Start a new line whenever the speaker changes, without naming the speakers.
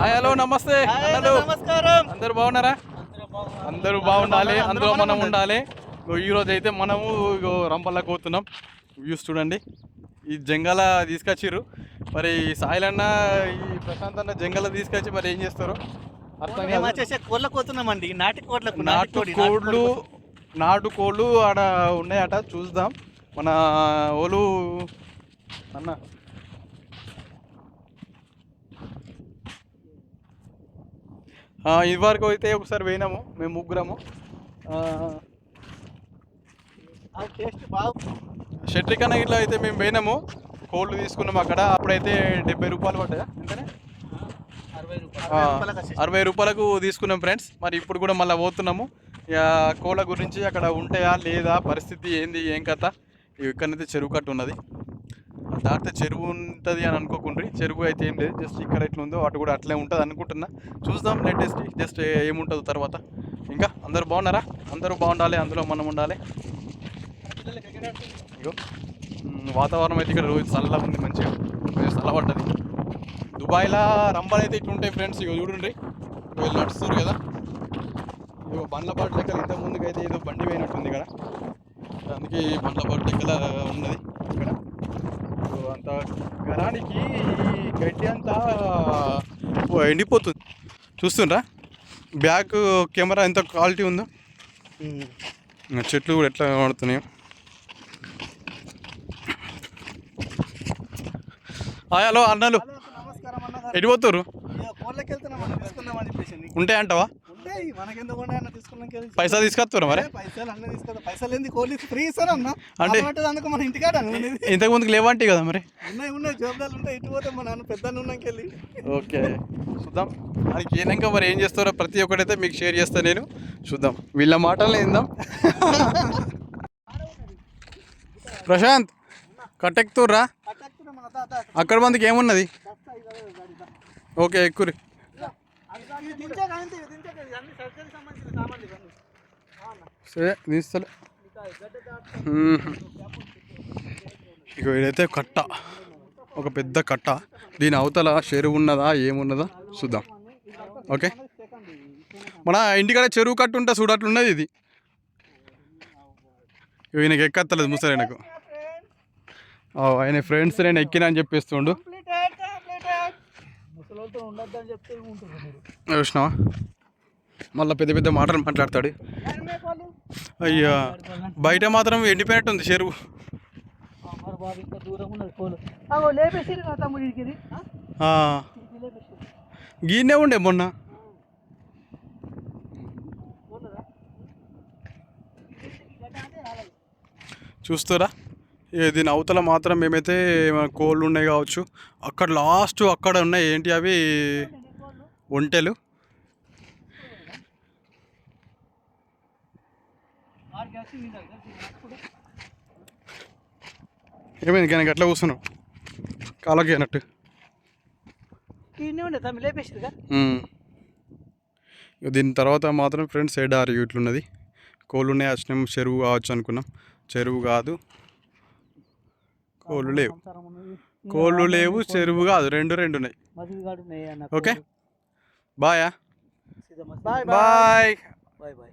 Hello నమస్తే. అన్నలు అందరూ బాగున్నారా? అందరూ బాగుండాలి అందులో మనం ఉండాలి. ఇగో ఈ రోజు అయితే మనము ఇగో రంపల్లకు పోతున్నాం వ్యూస్ చూడండి. ఈ జంగల తీసుకొచ్చిర్రు. మరి సాయిల్ అన్న ఈ ప్రశాంత్ అన్న జంగల తీసుకొచ్చి మరి ఏం చేస్తారు? అర్థం
కోళ్ళకు పోతున్నామండి నాటి కోళ్ళకు
నాటు కోళ్ళు. నాటు కోళ్ళు ఆడ ఉన్నాయట. చూద్దాం. మన ఓలు అన్న ఇదివరకు అయితే ఒకసారి పోయినాము మేము ముగ్గురము. షెట్రికన్న ఇట్లా అయితే మేము పోయినాము. కోళ్ళు తీసుకున్నాం అక్కడ అప్పుడైతే డెబ్బై రూపాయలు పడ్డాయా ఎంతనే
అరవై రూపాయలు.
ఆ,
అరవై రూపాయలకు
తీసుకున్నాం ఫ్రెండ్స్. మరి ఇప్పుడు కూడా మళ్ళీ పోతున్నాము. ఇక కోళ్ళ గురించి అక్కడ ఉంటాయా లేదా పరిస్థితి ఏంది ఏం కథ ఇక్కడనైతే చెరువు కట్టు ఉన్నది. దాటితే చెరువు ఉంటుంది అని అనుకోకుండ్రి. చెరువు అయితే ఏం లేదు. జస్ట్ ఇక్కడ ఎట్లా ఉందో అటు కూడా అట్లే ఉంటుంది అనుకుంటున్నా. చూద్దాం లేటెస్ట్ జస్ట్ ఏముంటుందో తర్వాత. ఇంకా అందరూ బాగున్నారా? అందరూ బాగుండాలి అందులో మనం ఉండాలి. ఇగో వాతావరణం అయితే ఇక్కడ రోజు చల్లగా ఉంది మంచిగా. కొంచెం చల్లబడ్డది. దుబాయ్లో రంబాలు అయితే ఇట్లుంటాయి ఫ్రెండ్స్. ఇగో చూడండి. వీళ్ళు నడుస్తారు కదా. ఇగో బండ్ల పాటు లెక్కలు ఇంత ముందుకు అయితే ఏదో బండి పోయినట్టుంది ఇక్కడ. అందుకే బండ్ల పాటు లెక్కల ఉన్నది ఇక్కడ. అంత గరానికి ఈ గడ్డి అంతా ఎండిపోతుంది. చూస్తుండ్రా? బ్యాక్ కెమెరా ఎంత క్వాలిటీ ఉందో. చెట్లు కూడా ఎట్లా కనబడుతున్నాయో హలో అన్నలు. ఎటు పోతుర్రు?
ఇక మనకెందుకు ఉన్నాయన్న తీసుకున్నాం కదా.
పైసా తీసుకొస్తురా మరి?
పైసలు అన్నీ తీసుకోదా పైసలు ఏంది? కోళ్ళు ఫ్రీ ఇస్తారు అన్న?
అంటే-
అందుకు మన ఇంటికాడ.
ఇంతకు ముందుకు లేవంటే కదా మరి?
ఉన్నాయి ఉన్నాయి. జోబ్దాలు ఉంటాయి ఇటు పోతే మా నాన్న పెద్ద ఉన్నాకెళ్ళి
ఓకే. చూద్దాం. దానికి ఏనాక మరి ఏం చేస్తారో ప్రతి ఒక్కటైతే మీకు షేర్ చేస్తాను నేను. చూద్దాం. వీళ్ళ మాటలు ఏందాం ప్రశాంత్
తాత.
అక్కడ మందికి ఏమున్నది. ఓకే ఎక్కురి. సరే తీస్తలే
ఇంకా
ఇదైతే కట్ట. ఒక పెద్ద కట్ట. దీని అవతల చెరువు ఉన్నదా ఏమున్నదా చూద్దాం. ఓకే? మన ఇంటికాడ చెరువు కట్టు ఉంటే చూడు అట్లున్నది ఇది. ఈయనకి ఎక్కత్తలేదు ముసలాయనకు ఆ, ఆయన ఫ్రెండ్స్ నేను ఎక్కినా అని చెప్పేస్తుండు.
ముసలోళ్ళతో ఉండొద్దని చెప్తే మీరు?
చూసినావా మళ్ళీ పెద్ద పెద్ద మాటలు మాట్లాడతాడు. అయ్యా బయట మాత్రం చెరువు.
తమ్ముడు ఇడికి
ఆ, గీనే ఉండే మొన్న. చూస్తారా? దీని అవతల మాత్రం మేమైతే కోళ్ళు ఉన్నాయి కావచ్చు. అక్కడ లాస్ట్ అక్కడ ఉన్నాయి. ఏంటి అవి? ఒంటెలు. ఏమైంది? కానీ అట్లా కూర్చున్నావు. కాలకి అన్నట్టు. దీని తర్వాత మాత్రం ఫ్రెండ్స్ ఎడారి ఇట్లున్నది? కోళ్ళు ఉన్నాయి? వచ్చినాం చెరువు కావచ్చు అనుకున్నాం. చెరువు కాదు. కోళ్ళు లేవు. కోళ్ళు లేవు చెరువు కాదు రెండు రెండు ఉన్నాయి. ఓకే? బాయా
బాయ్.
బాయ్.
Bye bye.